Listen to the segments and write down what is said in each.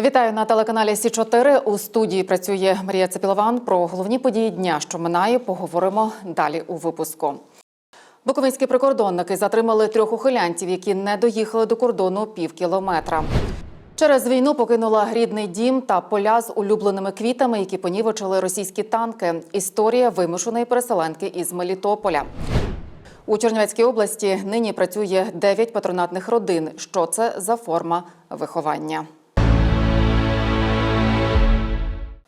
Вітаю на телеканалі Сі 4 У студії працює Марія Цепілован. Про головні події дня, що минає, поговоримо далі у випуску. Буковинські прикордонники затримали трьох ухилянців, які не доїхали до кордону пів кілометра. Через війну покинула рідний дім та поля з улюбленими квітами, які понівечили російські танки. Історія вимушеної переселенки із Мелітополя. У Чернівецькій області нині працює 9 патронатних родин. Що це за форма виховання?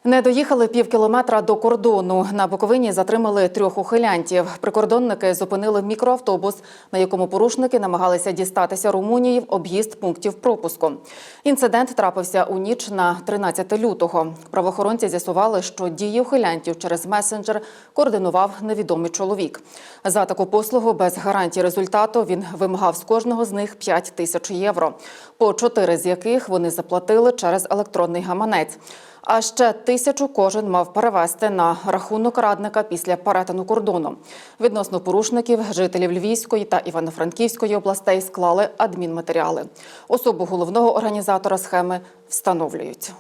Не доїхали пів кілометра до кордону. На Буковині затримали трьох ухилянтів. Прикордонники зупинили мікроавтобус, на якому порушники намагалися дістатися Румунії в об'їзд пунктів пропуску. Інцидент трапився у ніч на 13 лютого. Правоохоронці з'ясували, що дії ухилянтів через месенджер координував невідомий чоловік. За таку послугу без гарантії результату він вимагав з кожного з них 5 тисяч євро, по чотири з яких вони заплатили через електронний гаманець. А ще тисячу кожен мав перевести на рахунок радника після перетину кордону. Відносно порушників жителів Львівської та Івано-Франківської областей склали адмінматеріали. Особу головного організатора схеми встановлюють.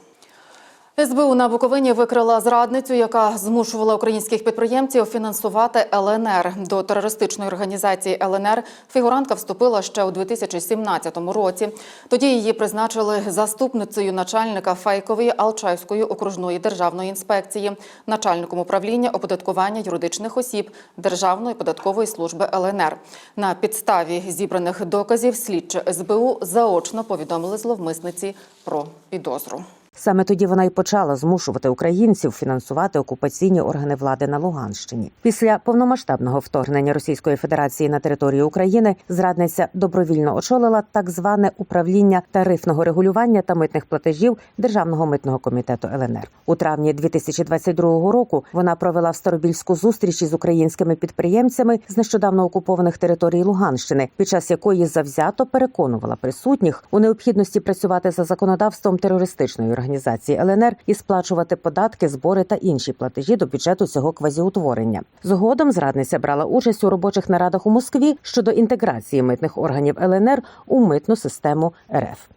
СБУ на Буковині викрила зрадницю, яка змушувала українських підприємців фінансувати ЛНР. До терористичної організації ЛНР фігурантка вступила ще у 2017 році. Тоді її призначили заступницею начальника фейкової Алчаївської окружної державної інспекції, начальником управління оподаткування юридичних осіб Державної податкової служби ЛНР. На підставі зібраних доказів слідчі СБУ заочно повідомили зловмисниці про підозру. Саме тоді вона й почала змушувати українців фінансувати окупаційні органи влади на Луганщині. Після повномасштабного вторгнення Російської Федерації на територію України зрадниця добровільно очолила так зване управління тарифного регулювання та митних платежів Державного митного комітету ЛНР. У травні 2022 року вона провела в Старобільську зустріч із українськими підприємцями з нещодавно окупованих територій Луганщини, під час якої завзято переконувала присутніх у необхідності працювати за законодавством терористичної організації ЛНР і сплачувати податки, збори та інші платежі до бюджету цього квазіутворення. Згодом зрадниця брала участь у робочих нарадах у Москві щодо інтеграції митних органів ЛНР у митну систему РФ.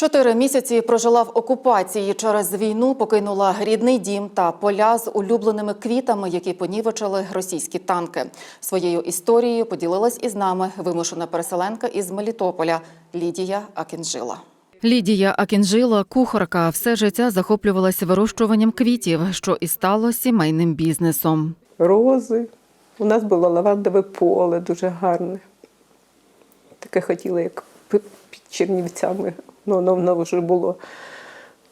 Чотири місяці прожила в окупації. Через війну покинула рідний дім та поля з улюбленими квітами, які понівечили російські танки. Своєю історією поділилась із нами вимушена переселенка із Мелітополя Лідія Акінжила. Лідія Акінжила, кухарка, все життя захоплювалася вирощуванням квітів, що і стало сімейним бізнесом. рози. У нас було лавандове поле дуже гарне. Таке хотіла, як під Чернівцями. Ну, воно, воно вже було.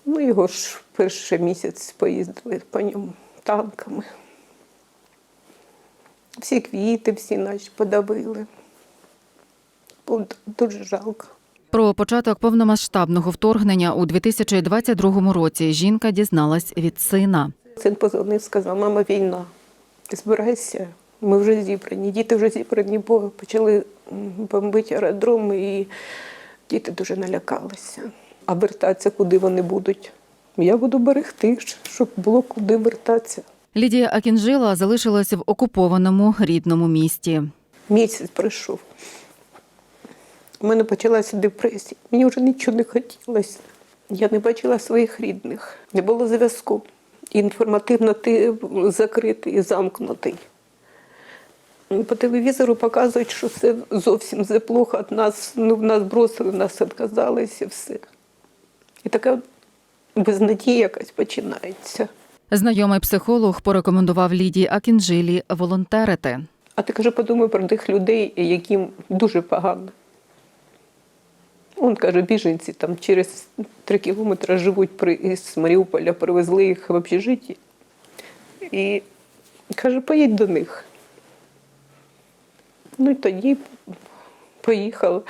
Ну, його ж перший місяць поїздили по ньому танками. Всі квіти, всі наші подавили. Було дуже жалко. Про початок повномасштабного вторгнення у 2022 році жінка дізналась від сина. Син позвонив, сказав, мама, війна. Ти збирайся, ми вже зібрані, діти вже зібрані, бо почали бомбити аеродроми і діти дуже налякалися. А вертатися куди вони будуть? Я буду берегти, щоб було куди вертатися. Лідія Акінжила залишилась в окупованому рідному місті. Місяць пройшов. У мене почалася депресія. Мені вже нічого не хотілося. Я не бачила своїх рідних, не було зв'язку. Інформативно ти закритий і замкнутий. По телевізору показують, що все зовсім все плохо. От нас, ну, нас бросили, нас відказалися і все. І така безнадія якась починається. Знайомий психолог порекомендував Лідії Акінжилі волонтерити. А ти каже, подумай про тих людей, яким дуже погано. Он каже, біженці там через три кілометри живуть при, із Маріуполя, привезли їх в общежитті. І каже, поїдь до них. Ну і тоді поїхала,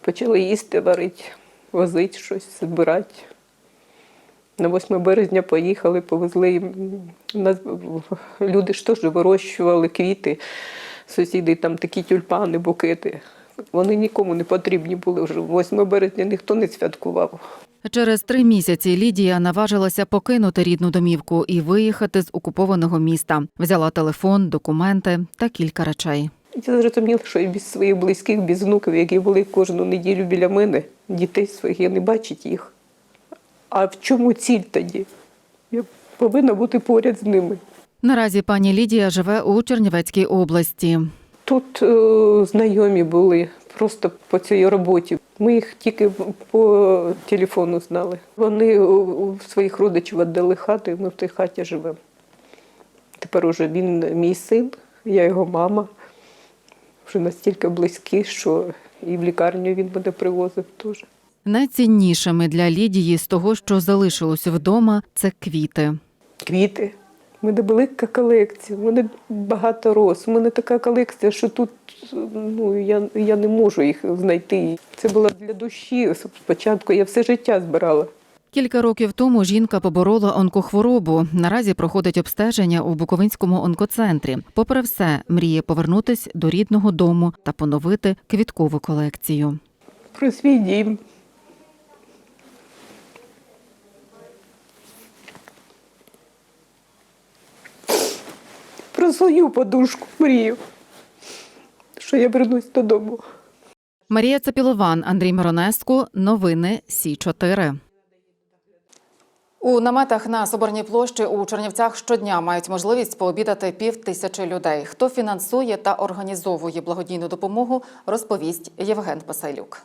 почала їсти, варити, возити щось, збирати. На 8 березня поїхали, повезли їм. Нас люди ж теж вирощували квіти, сусіди, там такі тюльпани, букети. Вони нікому не потрібні були вже. 8 березня ніхто не святкував. Через три місяці Лідія наважилася покинути рідну домівку і виїхати з окупованого міста. Взяла телефон, документи та кілька речей. Я зрозуміла, що і без своїх близьких, без внуків, які були кожну неділю біля мене, дітей своїх, я не бачить їх. А в чому ціль тоді? Я повинна бути поряд з ними. Наразі пані Лідія живе у Чернівецькій області. Тут е, знайомі були просто по цій роботі. Ми їх тільки по телефону знали. Вони у своїх родичів віддали хату, і ми в тій хаті живемо. Тепер уже він мій син, я його мама. Вже настільки близькі, що і в лікарню він мене привозив теж. Найціннішими для Лідії з того, що залишилося вдома, це квіти. Квіти. У мене велика колекція, у мене багато роз. У мене така колекція, що тут ну, я, я не можу їх знайти. Це було для душі. Спочатку я все життя збирала. Кілька років тому жінка поборола онкохворобу. Наразі проходить обстеження у Буковинському онкоцентрі. Попри все, мріє повернутись до рідного дому та поновити квіткову колекцію. Про свій дім. Про свою подушку мрію, що я вернусь додому. Марія Цапілован, Андрій Миронеску. Новини Сі 4 У наметах на Соборній площі у Чернівцях щодня мають можливість пообідати пів тисячі людей. Хто фінансує та організовує благодійну допомогу, розповість Євген Пасайлюк.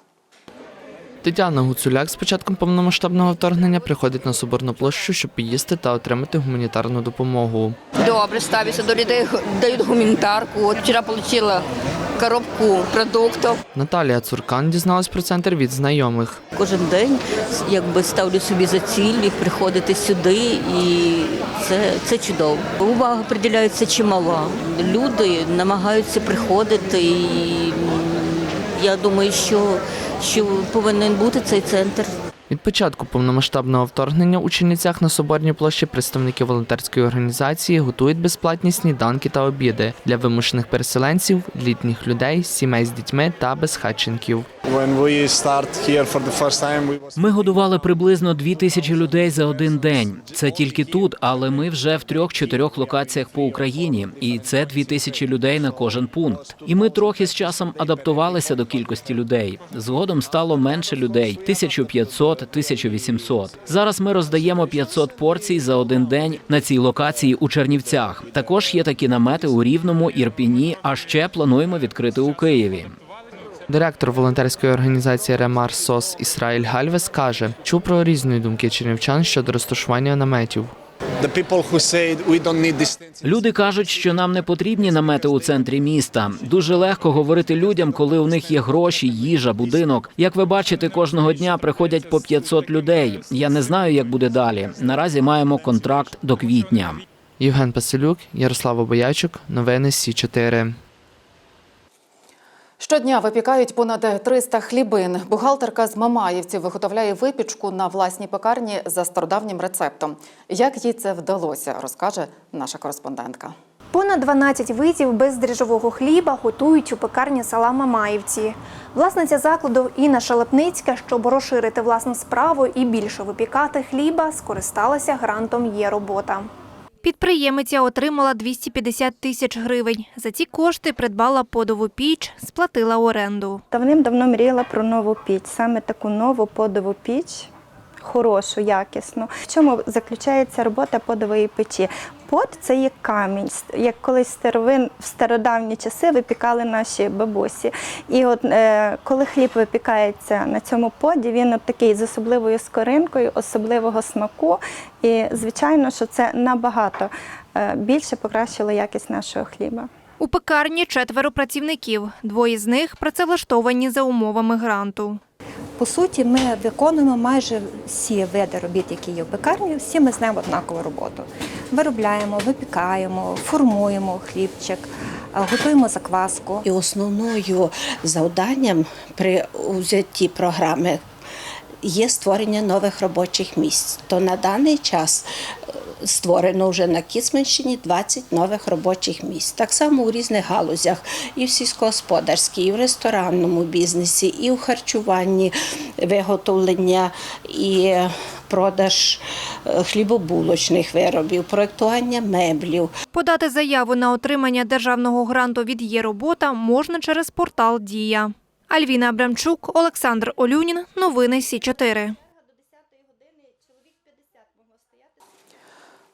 Тетяна Гуцуляк з початком повномасштабного вторгнення приходить на Соборну площу, щоб поїсти та отримати гуманітарну допомогу. Добре ставлюся до людей, дають гуманітарку. От вчора отримала коробку продуктів. Наталія Цуркан дізналась про центр від знайомих. Кожен день якби ставлю собі за ціль приходити сюди, і це, це чудово. Увага приділяється чимала. Люди намагаються приходити, і я думаю, що, що повинен бути цей центр. Від початку повномасштабного вторгнення у Чернівцях на Соборній площі представники волонтерської організації готують безплатні сніданки та обіди для вимушених переселенців, літніх людей, сімей з дітьми та безхатченків. Ми годували приблизно дві тисячі людей за один день. Це тільки тут, але ми вже в трьох-чотирьох локаціях по Україні, і це дві тисячі людей на кожен пункт. І ми трохи з часом адаптувалися до кількості людей. Згодом стало менше людей 1500, 1800. Зараз ми роздаємо 500 порцій за один день на цій локації у Чернівцях. Також є такі намети у Рівному, Ірпіні. А ще плануємо відкрити у Києві. Директор волонтерської організації Ремар СОС Ісраїль Гальвес каже, чув про різні думки чернівчан щодо розташування наметів. The people who said we don't need these things. Люди кажуть, що нам не потрібні намети у центрі міста. Дуже легко говорити людям, коли у них є гроші, їжа, будинок. Як ви бачите, кожного дня приходять по 500 людей. Я не знаю, як буде далі. Наразі маємо контракт до квітня. Євген Пасилюк, Ярослава Обоячук, новини Сі 4 Щодня випікають понад 300 хлібин. Бухгалтерка з Мамаївців виготовляє випічку на власній пекарні за стародавнім рецептом. Як їй це вдалося, розкаже наша кореспондентка. Понад 12 видів бездріжджового хліба готують у пекарні села Мамаївці. Власниця закладу Інна Шалепницька, щоб розширити власну справу і більше випікати хліба, скористалася грантом «Є робота». Підприємиця отримала 250 тисяч гривень. За ці кошти придбала подову піч, сплатила оренду. Давним-давно мріяла про нову піч, саме таку нову подову піч, хорошу, якісну. В чому заключається робота подової печі? Под це є камінь, як колись старовин в стародавні часи випікали наші бабусі. І от е, коли хліб випікається на цьому поді, він от такий з особливою скоринкою, особливого смаку. І звичайно, що це набагато е, більше покращило якість нашого хліба. У пекарні четверо працівників. Двоє з них працевлаштовані за умовами гранту. По суті, ми виконуємо майже всі види робіт, які є в пекарні, всі ми знаємо однакову роботу. Виробляємо, випікаємо, формуємо хлібчик, е, готуємо закваску. І основною завданням при взятті програми є створення нових робочих місць. То на даний час створено вже на Кіцманщині 20 нових робочих місць. Так само у різних галузях, і в сільськогосподарській, і в ресторанному бізнесі, і в харчуванні, виготовлення, і продаж е, хлібобулочних виробів, проєктування меблів. Подати заяву на отримання державного гранту від є робота можна через портал Дія. Альвіна Абрамчук, Олександр Олюнін. Новини Сі 4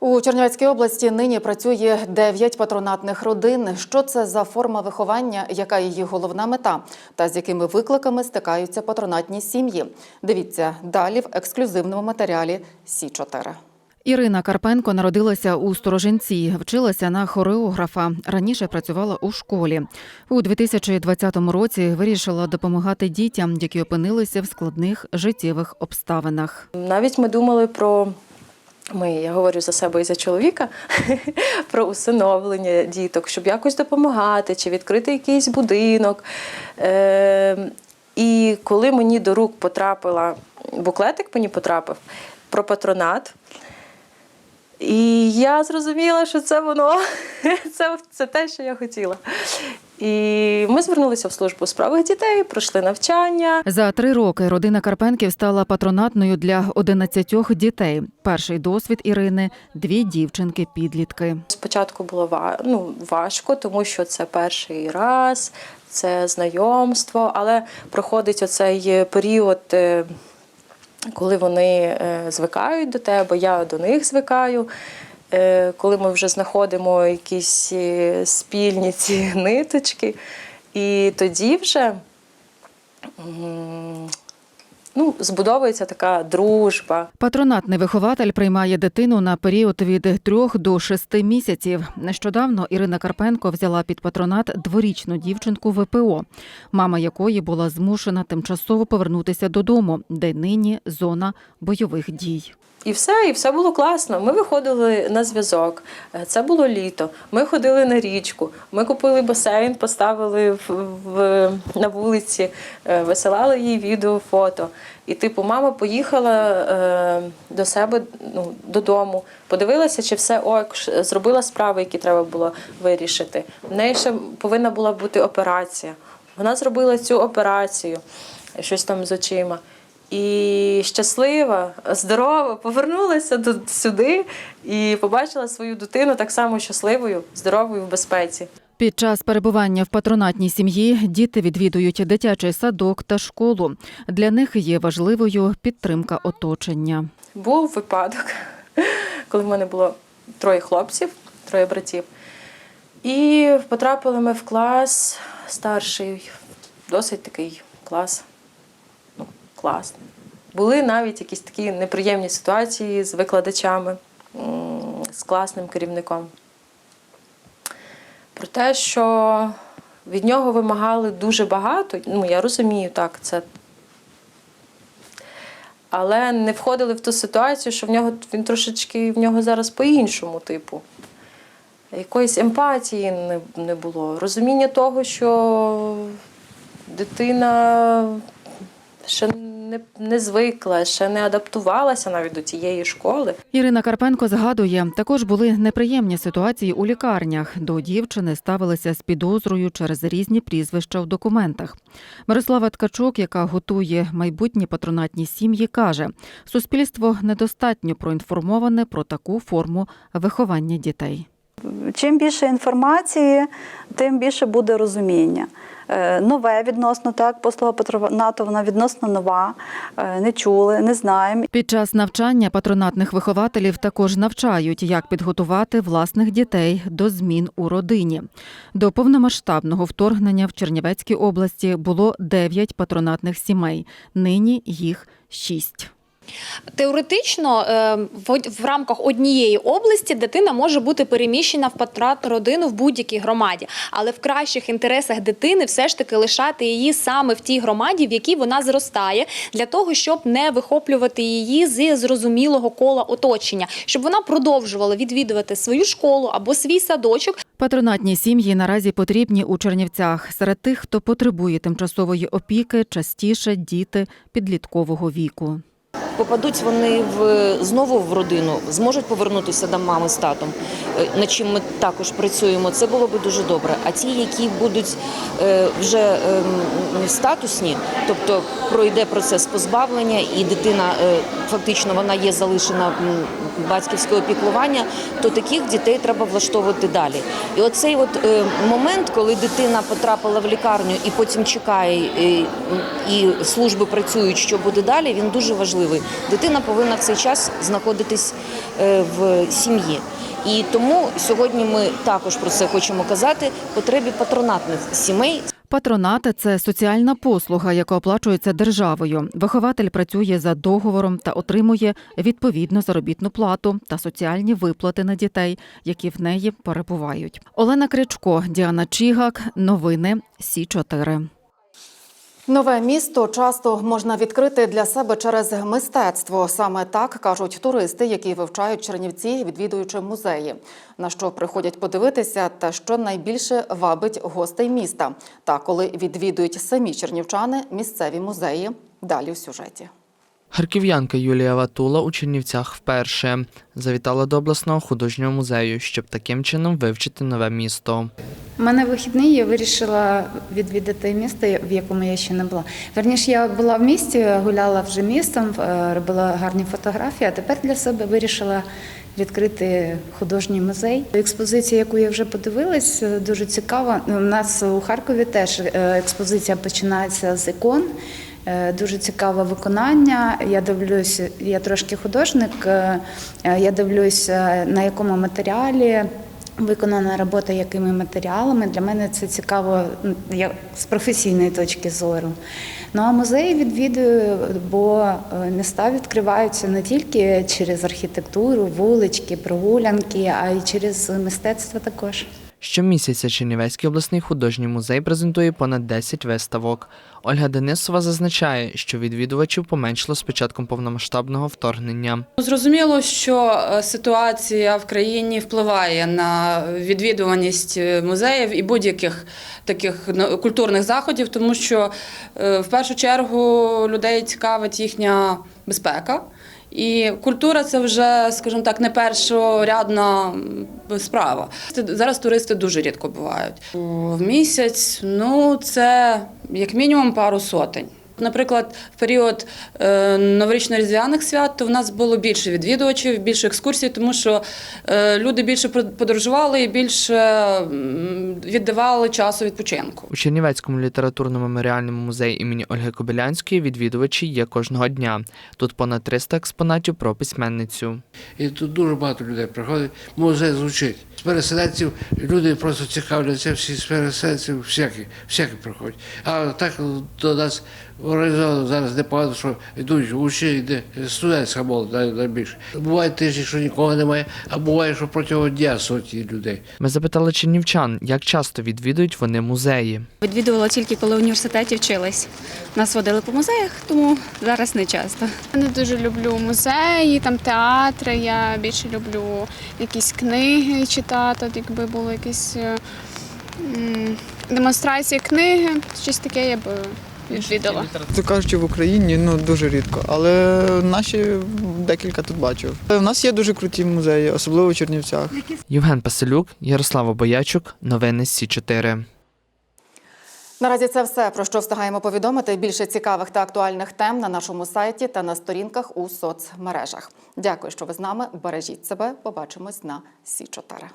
У Чернівецькій області нині працює 9 патронатних родин. Що це за форма виховання, яка її головна мета, та з якими викликами стикаються патронатні сім'ї? Дивіться далі в ексклюзивному матеріалі Сі 4 Ірина Карпенко народилася у Сторожинці, вчилася на хореографа. Раніше працювала у школі. У 2020 році вирішила допомагати дітям, які опинилися в складних життєвих обставинах. Навіть ми думали про. Ми, я говорю за себе і за чоловіка, про усиновлення діток, щоб якось допомагати чи відкрити якийсь будинок. Е, і коли мені до рук потрапила буклетик, мені потрапив про патронат. І я зрозуміла, що це воно, це, це те, що я хотіла. І ми звернулися в службу у справах дітей, пройшли навчання. За три роки родина Карпенків стала патронатною для 11 дітей. Перший досвід Ірини дві дівчинки-підлітки. Спочатку було ну, важко, тому що це перший раз, це знайомство, але проходить оцей період, е, коли вони е, звикають до тебе, я до них звикаю. Е, Коли ми вже знаходимо якісь е, спільні ці ниточки, і тоді вже ну, збудовується така дружба. Патронатний вихователь приймає дитину на період від 3 до 6 місяців. Нещодавно Ірина Карпенко взяла під патронат дворічну дівчинку ВПО, мама якої була змушена тимчасово повернутися додому, де нині зона бойових дій. І все, і все було класно. Ми виходили на зв'язок. Це було літо. Ми ходили на річку. Ми купили басейн, поставили в, в, на вулиці, е, висилали їй відео, фото. І, типу, мама поїхала е, до себе ну, додому, подивилася, чи все ок, зробила справи, які треба було вирішити. В неї ще повинна була бути операція. Вона зробила цю операцію, щось там з очима. І щаслива, здорова, повернулася сюди і побачила свою дитину так само щасливою, здоровою в безпеці. Під час перебування в патронатній сім'ї діти відвідують дитячий садок та школу. Для них є важливою підтримка оточення. Був випадок, коли в мене було троє хлопців, троє братів. І потрапили ми в клас старший, досить такий клас. Ну, класний. Були навіть якісь такі неприємні ситуації з викладачами, з класним керівником. Про те, що від нього вимагали дуже багато, ну я розумію, так, це але не входили в ту ситуацію, що в нього він трошечки в нього зараз по-іншому, типу. Якоїсь емпатії не, не було. Розуміння того, що дитина ще не, не звикла, ще не адаптувалася навіть до тієї школи. Ірина Карпенко згадує, також були неприємні ситуації у лікарнях. До дівчини ставилися з підозрою через різні прізвища в документах. Мирослава Ткачук, яка готує майбутні патронатні сім'ї, каже, суспільство недостатньо проінформоване про таку форму виховання дітей. Чим більше інформації, тим більше буде розуміння. Е, Нове відносно так, послуга патронату, вона відносно нова, е, не чули, не знаємо. Під час навчання патронатних вихователів також навчають, як підготувати власних дітей до змін у родині. До повномасштабного вторгнення в Чернівецькій області було 9 патронатних сімей. Нині їх 6. Теоретично е, в, рамках однієї області дитина може бути переміщена в патронатну родину в будь-якій громаді, але в кращих інтересах дитини все ж таки лишати її саме в тій громаді, в якій вона зростає, для того, щоб не вихоплювати її з зрозумілого кола оточення, щоб вона продовжувала відвідувати свою школу або свій садочок. Патронатні сім'ї наразі потрібні у Чернівцях. Серед тих, хто потребує тимчасової опіки, частіше діти підліткового віку. Попадуть вони в знову в родину, зможуть повернутися до мами з татом, е, над чим ми також працюємо. Це було би дуже добре. А ті, які будуть е, вже ем, статусні, тобто пройде процес позбавлення, і дитина е, фактично вона є залишена батьківського піклування, то таких дітей треба влаштовувати далі. І оцей от момент, коли дитина потрапила в лікарню і потім чекає, і служби працюють, що буде далі, він дуже важливий. Дитина повинна в цей час знаходитись е, в сім'ї. І тому сьогодні ми також про це хочемо казати. Потребі патронатних сімей Патронат це соціальна послуга, яка оплачується державою. Вихователь працює за договором та отримує відповідну заробітну плату та соціальні виплати на дітей, які в неї перебувають. Олена Кричко, Діана Чігак. Новини Сі 4 Нове місто часто можна відкрити для себе через мистецтво. Саме так кажуть туристи, які вивчають Чернівці, відвідуючи музеї. На що приходять подивитися, та що найбільше вабить гостей міста. Та коли відвідують самі чернівчани, місцеві музеї. Далі в сюжеті. Харків'янка Юлія Ватула у Чернівцях вперше завітала до обласного художнього музею, щоб таким чином вивчити нове місто. У мене вихідний, я вирішила відвідати місто, в якому я ще не була. Верніше, я була в місті, гуляла вже містом, е, робила гарні фотографії, а тепер для себе вирішила відкрити художній музей. Експозиція, яку я вже подивилась, е, дуже цікава. У нас у Харкові теж е, експозиція починається з ікон. Е, Дуже цікаве виконання. Я дивлюся, я трошки художник. е, е, Я дивлюся, на якому матеріалі виконана робота, якими матеріалами. Для мене це цікаво з професійної точки зору. Ну а музеї відвідую, бо міста відкриваються не тільки через архітектуру, вулички, прогулянки, а й через мистецтво також. Щомісяця Чернівецький обласний художній музей презентує понад 10 виставок. Ольга Денисова зазначає, що відвідувачів поменшало з початком повномасштабного вторгнення. Зрозуміло, що е, ситуація в країні впливає на відвідуваність е, музеїв і будь-яких таких ну, культурних заходів, тому що е, в першу чергу людей цікавить їхня безпека. І культура це вже, скажімо так, не першорядна справа. Зараз туристи дуже рідко бувають. В місяць ну це як мінімум пару сотень. Наприклад, в період е, новорічно-різдвяних свят то в нас було більше відвідувачів, більше екскурсій, тому що е, люди більше подорожували і більше віддавали часу відпочинку. У Чернівецькому літературно-меморіальному музеї імені Ольги Кобилянської відвідувачі є кожного дня. Тут понад 300 експонатів про письменницю. І тут дуже багато людей приходить, музей звучить. З переселенців люди просто цікавляться, всі з переселенців, всякі, всякі приходять. А так до нас організовано зараз непогано, що йдуть учні, йде студентська молодь найбільше. Буває тижні, що нікого немає, а буває, що протягом дня сотні людей. Ми запитали чернівчан, як часто відвідують вони музеї. Відвідувала тільки коли в університеті вчилась. Нас водили по музеях, тому зараз не часто. Я не дуже люблю музеї, там театри. Я більше люблю якісь книги читати, якби були якісь демонстрації книги, щось таке я би відвідала. То кажучи, в Україні ну дуже рідко, але наші декілька тут бачив. У нас є дуже круті музеї, особливо в Чернівцях. Євген Паселюк, Ярослава Боячук, новини Сі 4 Наразі це все про що встигаємо повідомити. Більше цікавих та актуальних тем на нашому сайті та на сторінках у соцмережах. Дякую, що ви з нами. Бережіть себе. Побачимось на Сі 4